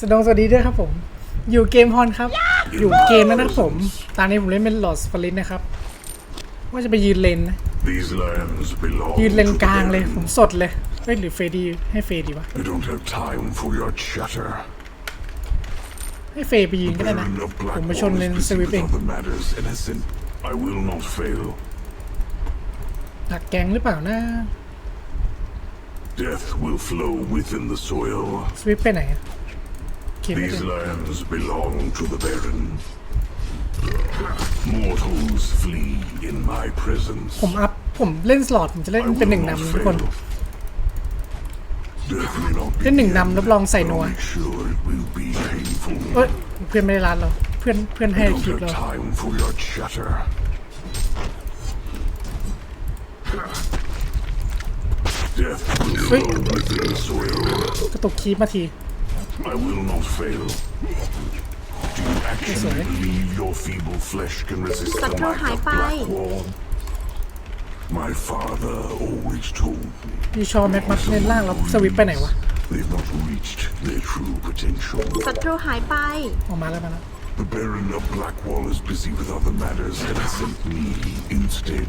สดงสวัสดีด้วยครับผม อยู่เกมฮอนครับ อยู่เกมนะครับผม ตอนนี้ผมเล่นเป็นหลอดสปริตนะครับ ว่าจะไปยืนเลนนะ ยืนเลนกลางเลย ผมสดเลย เฮ้ยหรือเฟดี ให้เฟดีวะ ให้เฟไปยืนก็ได้นะ ผมมาชนเลนสวิปเองหักแกงหรือเปล่านะ Death will flow within the soil. สวิปไปไหนอะ These lands belong to the Baron. Mortals flee in my presence. ผมอัพผมเล่นสลอ็อตผมจะเล่นเป็นหนึ่งนำทุกคนเล่นหนึ่งนำรับรองใส่นัวเอ้ยเพื่อนไม่ได้ร้านเราเพื่อนเพื่อนให้คิดเราเฮ้ยกระตุกคีบมาที I will not fail. Do you actually believe your feeble flesh can resist the might of Blackwall? My father always told me. พี่ชอแม็กมัดเล่นล่างแล้วสวิปไปไหนวะ They've not reached their true potential. Oh, the Baron of Blackwall is busy with other matters and has sent me instead.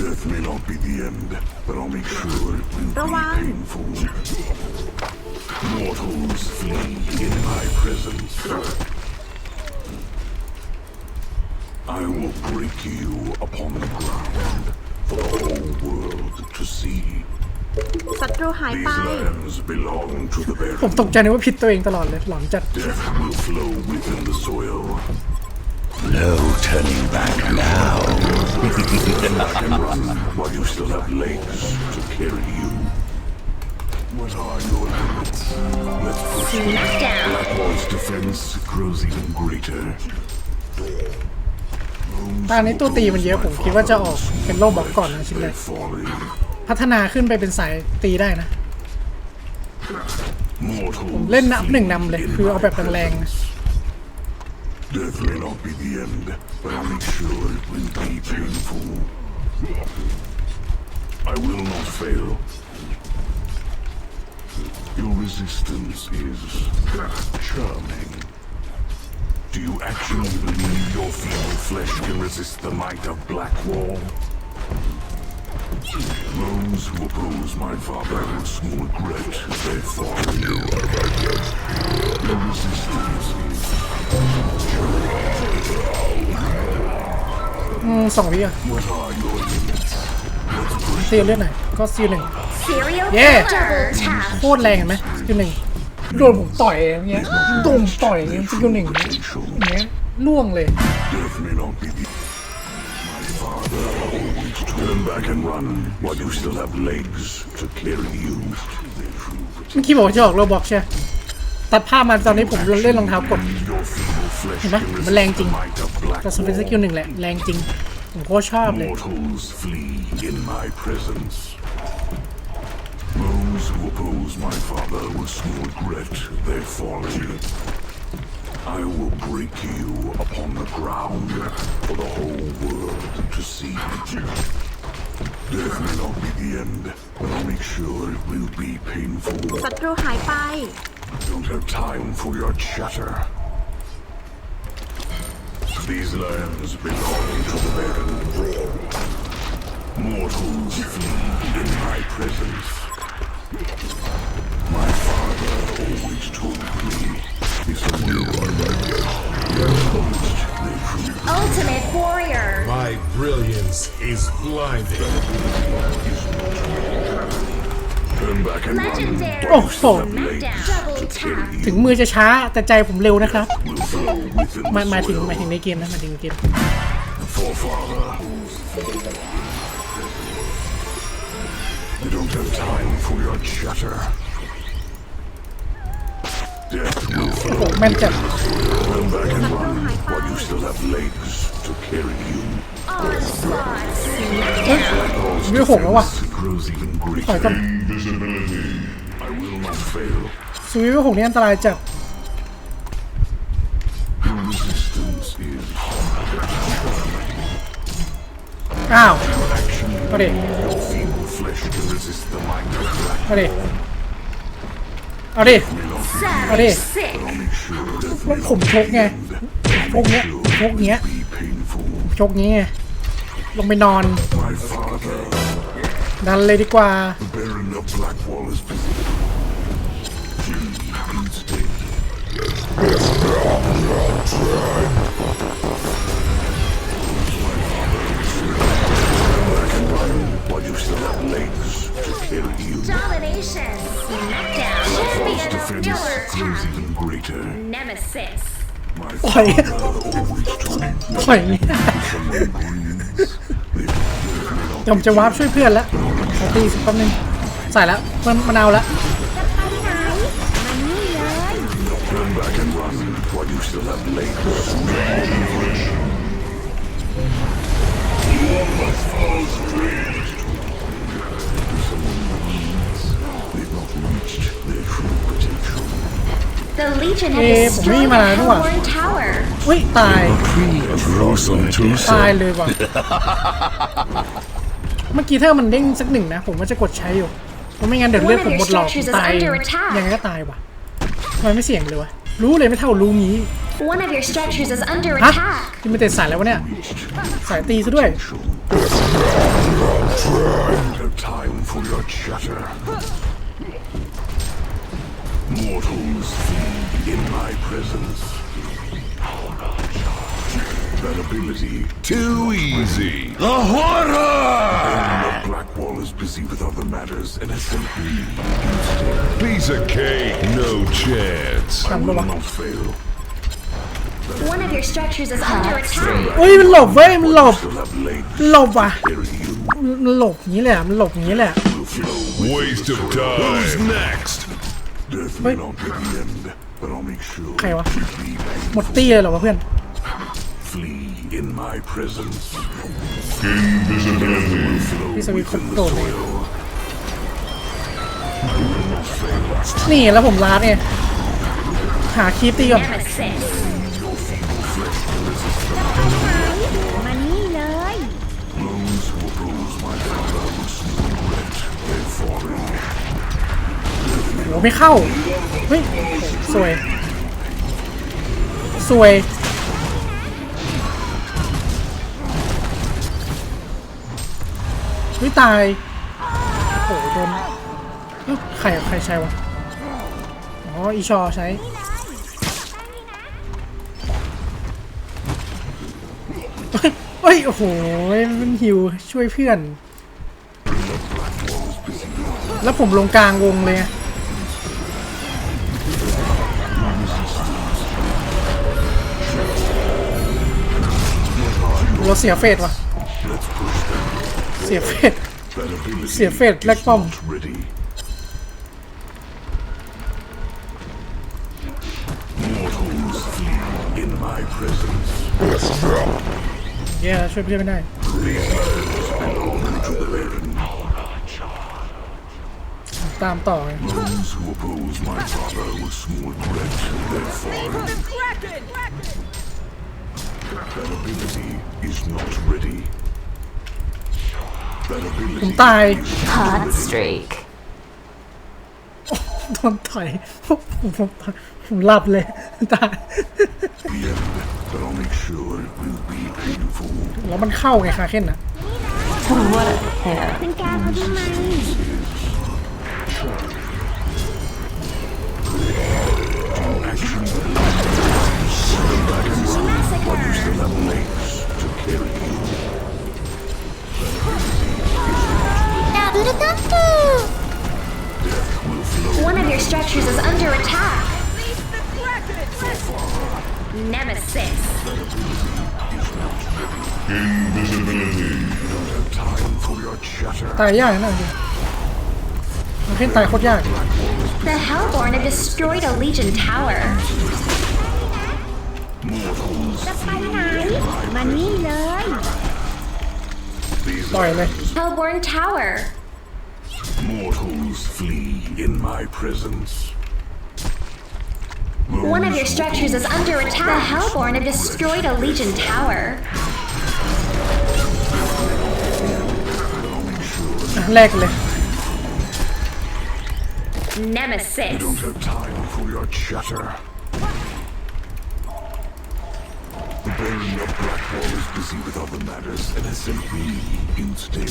Death may not be the end, but I'll make sure it will be painful. Mortals flee in my presence. I will break you upon the ground for the whole world to see. ศัตรูหาย No turning back now. I u n while you still have legs to carry you. What are your limits? Let's push down. Blackwall's defense grows even greater. ตอนนี้ตัวตีมันเยอะผมคิดว่าจะออกเป็นโล่บอกก่อนนะชิ้นแรกพัฒนาขึ้นไปเป็นสายตีได้นะเล่นนับหนึ่งนำเลยคือเอาแบบแรงๆ Death may not be the end, but i am sure it will be painful. I will not fail. Your resistance is charming. Do you actually believe your feeble flesh can resist the might of Blackwall? Those who oppose my father will regret their thought. You are my death. Your resistance is... อืมสองวิอ่ะซีลเลือดหน่อย ก็ซีลหนึ่ง เย้โคตรแรงเห็นไหมซียลหนึ่งโดนผมต่อยอย่างเงี้ยตุ่มต่อยอย่างเงี้ยซียลหนึ่งอย่างเงี้ย ล่วงเลย t ม่อกดบอกจะออกโรบอกใช่ ตัดผ้ามา ตอนนี้ผมเล่นรองเท้ากดเห็นไหมมันแรงจริงกระสุนเป็นสกิลหนึ่งแหละแรงจริงผมโคตรชอบเลย Mortals flee in my presence. Those who oppose my father will soon regret their folly. I will break you upon the ground for the whole world to see. Death may not be the end, but I'll make sure it will be painful. ศัตรูหายไป I don't have time for your chatter. These lands belong to the Baron Realm. Mortals flee in my presence. My father always told me, if a new my guest, Ultimate Warrior! My brilliance is blinding. โอ้โหถึงมือจะช้าแต่ใจผมเร็วนะครับมามาถึงมาถึงในเกมนะมาถึงเกมโอ้โหแม่นจัดเฮ้ยวิหกแล้วว่ะถอยกันสวิวหกนี่อันตรายจัดอ้าวมาดิมาดิเอาดิเอาดิแล้วผมชกไงชกเนี้ยชกเนี้ยชกนี้ยลงไปนอนดันเลยดีกว่า Domination. Smackdown. Champion of Stellar Attack. Nemesis. ปล่อยปล่อยเนี่ยจมจะวาร์ปช่วยเพื่อนแล้วแพตตี้สักแป๊บนึงใส่แล้วมันมะนาวแล้วเอ๊ะนี่มาแล้วด้วยตายตายเลยว่ะเมื่อกี้ถ้ามันเด้งสักหนึ่งนะผมว่าจะกดใช้อยู่เพราะไม่งั้นเดี๋ยวเลือดผมหมดหลอดตายยังไงก็ตายว่ะมันไม่เสี่ยงเลยวะรู้เลยไม่เท่ารู้งี้ฮะัี่ม่เตะสายแล้ววะเนี่ยสายตีซะด้วย that Too easy. The horror! The Blackwall is busy with other matters and has sent me Piece of cake, no chance. I will not fail. One of your structures is under attack. We love. เฮ้ยมันหลบเว้ยมันหลบหลบว่ะมันหลบอย่างนี้แหละมันหลบอย่างนี้แหละ Waste of time. Who's next? Death may not be the end, but I'll make sure. ใครวะหมดตี้เลยเหรอวะเพื่อน flee in my presence. Gain visibility. พี่สวิต w ์ครบโ I will not fail นี่แล้วผมลาดเนี่ยหาคลิปตีก่อนมานี่เลย b o n ไม่เข้า เฮ้ย สวย สวยไม่ตาย โอ้โหโดนใคร ใครใช้วะ อ๋อ อีชอใช้เฮ้ยโอ้โหมันหิว ช่วยเพื่อน แล้วผมลงกลางวงเลยเราเสียเฟสว่ะสียเฟสเสียเฟสแลกป้อมเย้ช่วยเพื่อนไม่ได้ตามต่อไงผมตายฮารดสตรีกโดนถอยผมผมผมหลับเลยตายแล้วมันเข้าไงคาเค้นนะเป็นการเขาทำมเ One of your structures is under attack. Nemesis. Invisibility. Don't have time for your chatter. ตายยากนะดิมันขึ้นตายโคตรยาก The Hellborn have destroyed a Legion tower. จะไปไหนมานี่เลย Sorry, man. Hellborn Tower. Mortals flee in my presence. Those One of your structures is under attack. The Hellborn have destroyed a Legion tower. Likely. Nemesis. You don't have time for your chatter. The Baron of Blackwall is busy with other matters and has sent me instead.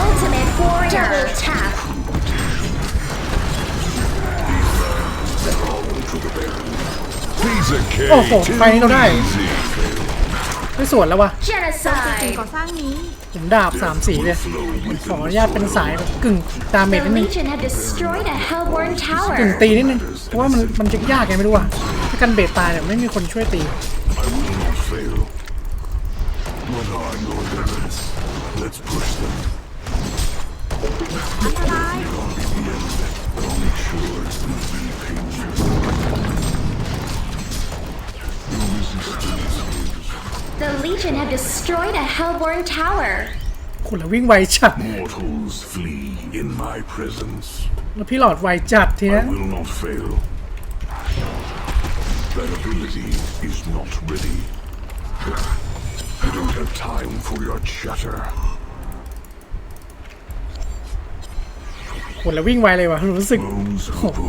Ultimate Warrior. Double tap. โอ้โหไปเราได้ไม่สวนแล้ววะส e n o c i ก่อสร้างนี้ผมดาบสามสีเลยขออนุญาตเป็นสายแบบกึ่งตาเมทนิดนึงกึ่งตีนิดนึงเพราะว่ามันมันจะยากไงไม่รู้อะถ้ากันเบสตายเนี่ยไม่มีคนช่วยตี The Legion have destroyed a Hellborn tower Mortals flee in my presence. แล้วพี่หลอดไวจัดที I นะ will not fail. That ability is not ready. I don't have time for your chatter. หแล้ววิ่งไวเลยวะรู้สึก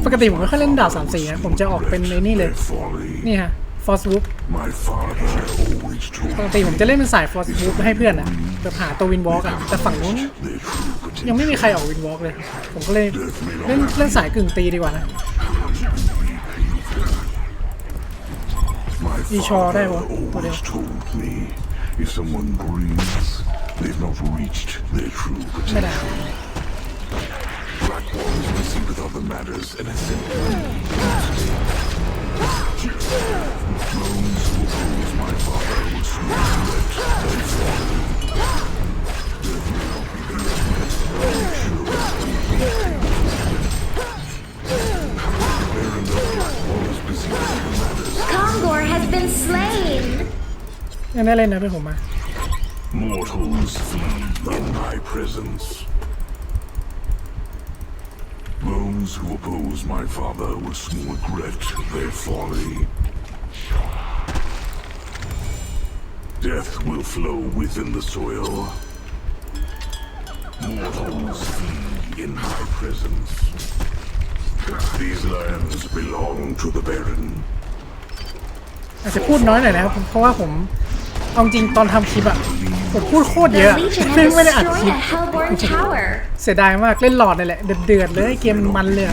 ปกติผมไม่ค่อยเล่นดาบสามสีนะผมจะออกเป็นในนี่เลยนี่ฮะฟอสบุ๊กปกติผมจะเล่นเป็นสายฟอสบุ๊กให้เพื่อนอะจะหาตัววินวอล์กอะแต่ฝั่งนู้นยังไม่มีใครออกวินวอล์กเลยผมก็เลยเล่นเล่นสายกึ่งตีดีกว่านะอีชอได้ปะตัวเดียว If someone breathes, they've not reached their true potential. matters in a simple Drones who my father will not let they fall. Kongor has been slain! Mortals flee in my presence. those who oppose my father will soon regret their folly. Death will flow within the soil. Mortals feed in my presence. These lands belong to the Baron. อาจจะพูดน้อยหน่อยนะครับเพราะว่าผมเอาจริงตอนทำคลิปอะผมพูดโคตรเยอะไม่ได้อัดคลิปเสียดายมากเล่นหลอดนี่แหละเดือดๆเลยเกมมันเลย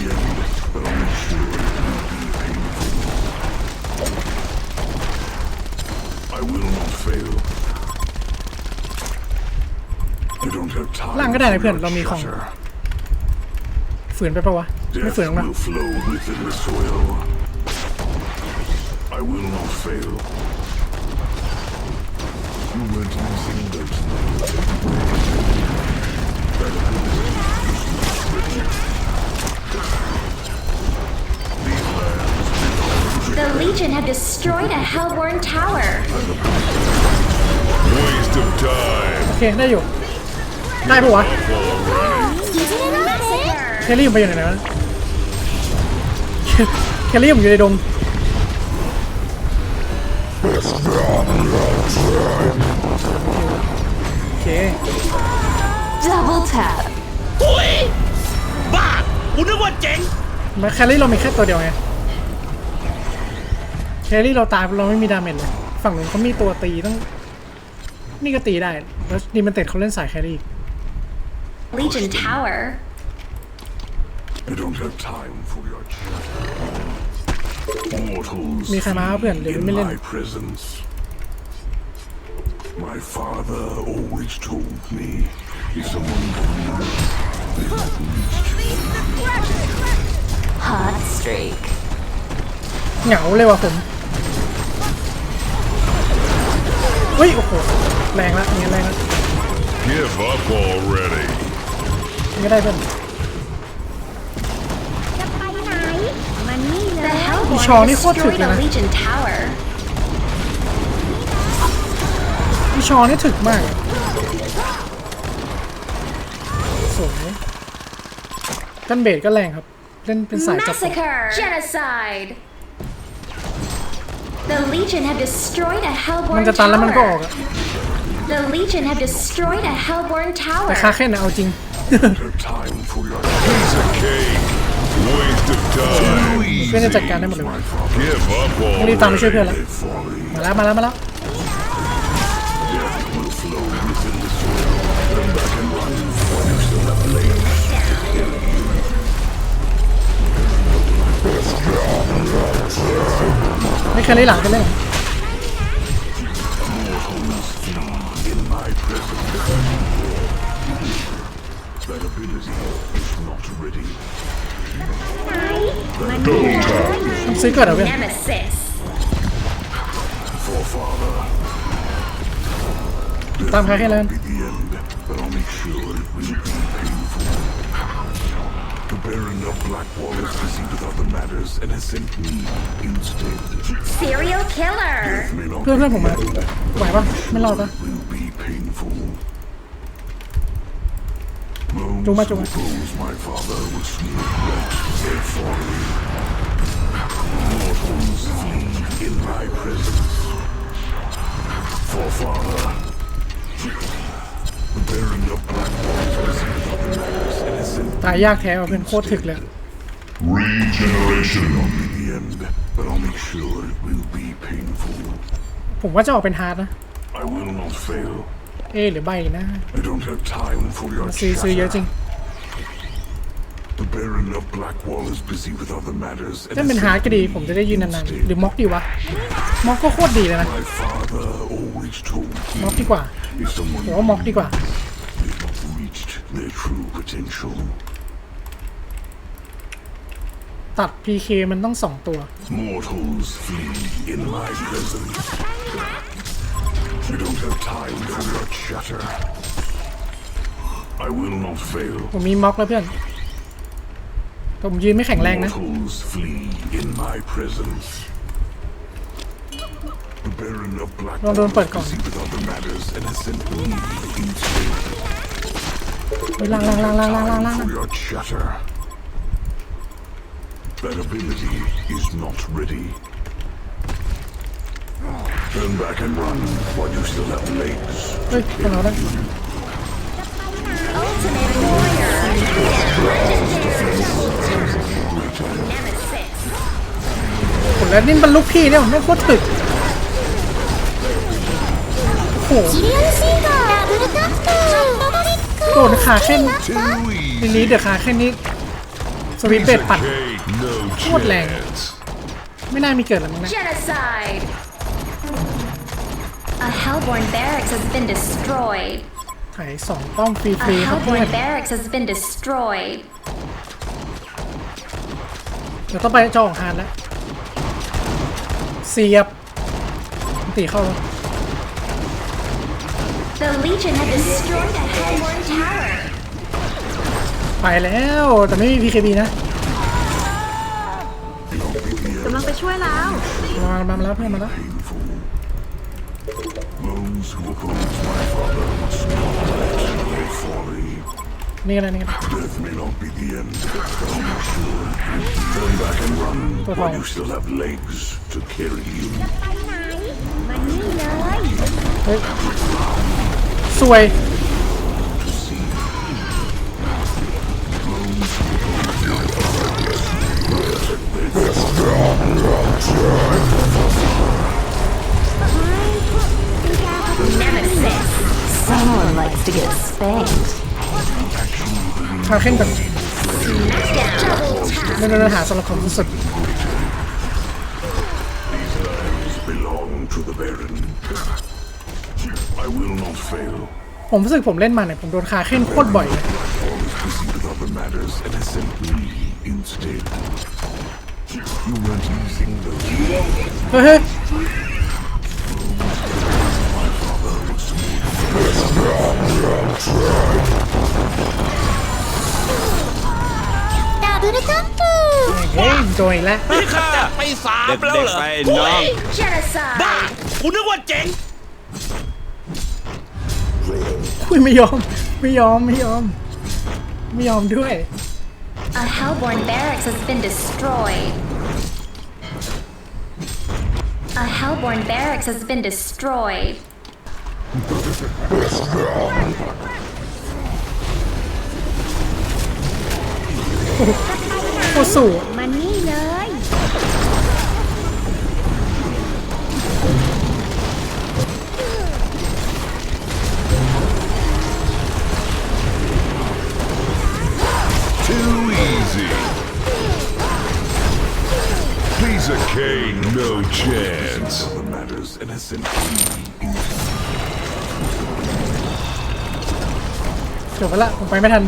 ล่างก็ได้นะเพื่อนเรามีของฝืนไปปะวะไม่ฝืนหรอกนะ The Legion have destroyed a Hellborn tower. Waste of time. Okay, ได้ปะวะ You didn't miss Kelly เคลลี่มันไปอยู่ไหนนะเคลลี่มันอยู่ในดง It's not Double tap อุ้ยบ้าอุนึกว่าเจ๋งมาแครี่เรามีแค่ตัวเดียวไงแครี่เราตายเราไม่มีดาเมจเลยฝั่งนู้นเขามีตัวตีต้องนี่ก็ตีได้แล้วดีมันเต็ดเขาเล่นสายแครี่ Legion Tower มีใครมาเพื่อนเดี๋ยวไม่เล่น My father always told me is a the Hot streak เหงาเลยว่ะผมเฮ้ยโอ้โหแรงละอันนี้แรงละ Give up already. อันนี้ก็ได้เพื่อนจะไปไหนมันนี่เลย The Hellborn destroyed a Legion tower. ี่ชอนี่ถึกมากสวยกันเบดก็แรงครับ เล่นเป็นสายจับมันจะตันแล้วมันก็ออกอะแต่ค่าแค่นะเอาจริงเพื่อนจะจัดการได้หมดเลยไม่ได้ตามไปช่วยเพื่อนแล้ว มาแล้วมาแล้วมาแล้วคันนี้หลังไปเลยต้องซื้อก่อนเหรอเพื่อนตามใครแค่นั้น but I'll make sure it will be painful. The Baron of Blackwall is busy matters and has sent me instead. Serial killer. เพื่อนเพื่อนผมอะไหวปะไม่รอดปะ Will be painful. Suppose my father was sneak left their falling. Mortals flee in my presence. For father, bearing of black waters and other matters and has sent ตายยากแท้ว่ะเพื่อนโคตรถึกเลย Regeneration. Only the end, but I'll make sure it will be painful. ผมว่าจะออกเป็นฮาร์ดนะ I will not fail. เอหรือใบนะ I don't have time for your ซื้อซื้อเยอะจริง The Baron of Blackwall is busy with other matters. ถ้าเป็นฮาร์ดก็ดีผมจะได้ยืนนานๆหรือม็อกดีวะม็อกก็โคตรดีเลยนะ My father always told me. ม็อกดีกว่า If someone ผมว่าม็อกดีกว่า they've not reached their true potential. ัด PK มันต้องสองตัวผมมีม็อกแล้วเพื่อนผมยืนไม่แข็งแรงนะลองโดนเปิดก่อนไปล่างล่างล่างล่างล่างล่างล่างล่าง That ability is not ready. Turn back and run while you still have legs. ผมแล้วนี่มันลูกพี่เนี่ยผมไม่โคตรถึกโหโดนขาแค่นี้ทีนี้เดี๋ยวขาแค่นี้สวิตเปดปัดโคตรแรงไม่น่ามีเกิดแล้วมั้งนะ Genocide! A Hellborn barracks has been destroyed. ไถสองป้อมฟ A รีๆครับเพื่อน Hellborn barracks has been destroyed. เดี๋ยวต้องไปเจาของฮานแล้ว เสียบมันตีเข้าแล้ว The Legion have destroyed a Hellborn tower. ไปแล้วแต่ไม่มี PKB นะำลังไปช่วยแล้วมามาแล้วเพื่อนมาแล้ว Those who oppose my father must not let their folly. นี่กันนะนี่กัน Death may not be the end, but I'm sure. Turn back and run Bye-bye. while you still have legs to carry you. ไปไหนมานี่เลยเฮ้ยสวย s าเขึนแบบไม่ได้หาสำหรับขสุดผมรู้สึกผมเล่นมาเนี่ยผมโดนคาเขึนโคตรบ่อยเลยเฮ้ดับเบิลทัมปูเฮ้ยโจยแล้วนี่ข้าจัดไปสามแล้วเหรอไปน้องบ้าคุณนึกว่าเจ๋งคุยไม่ยอมไม่ยอมไม่ยอมไม่ยอมด้วย A Hellborn barracks has been destroyed. A Hellborn barracks has been destroyed. โอ้สูงมันนี่เลย Too easy. a cane, no chance. matters, innocent. กือบไปละผมไปไม่ทัน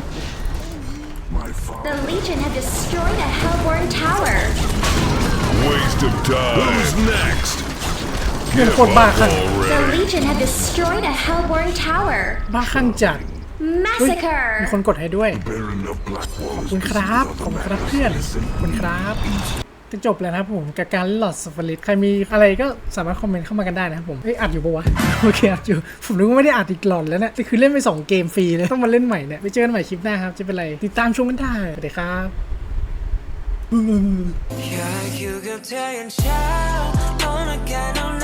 The Legion have destroyed a Hellborn tower. Waste of time. Who's next? Give up already. The Legion have destroyed a Hellborn tower. บ้าข้างจัด Massacre. มีคนกดให้ด้วย ขอบคุณครับ ขอบคุณครับเพื่อนขอบคุณครับจะจบแล้วนะผมกับการหลอดสปริต ใครมีอะไรก็สามารถคอมเมนต์เข้ามากันได้นะครับผมเอ้ย อัดอยู่ปะวะโอเค อัดอยู่ ผมนึกว่าไม่ได้อัดอีกหลอดแล้วเนี่ยแต่คือเล่นไป 2 เกมฟรีเลยต้องมาเล่นใหม่เนี่ยไปเจอกันใหม่คลิปหน้าครับจะเป็นไร ติดตามชมกันได้สวัสดีครับ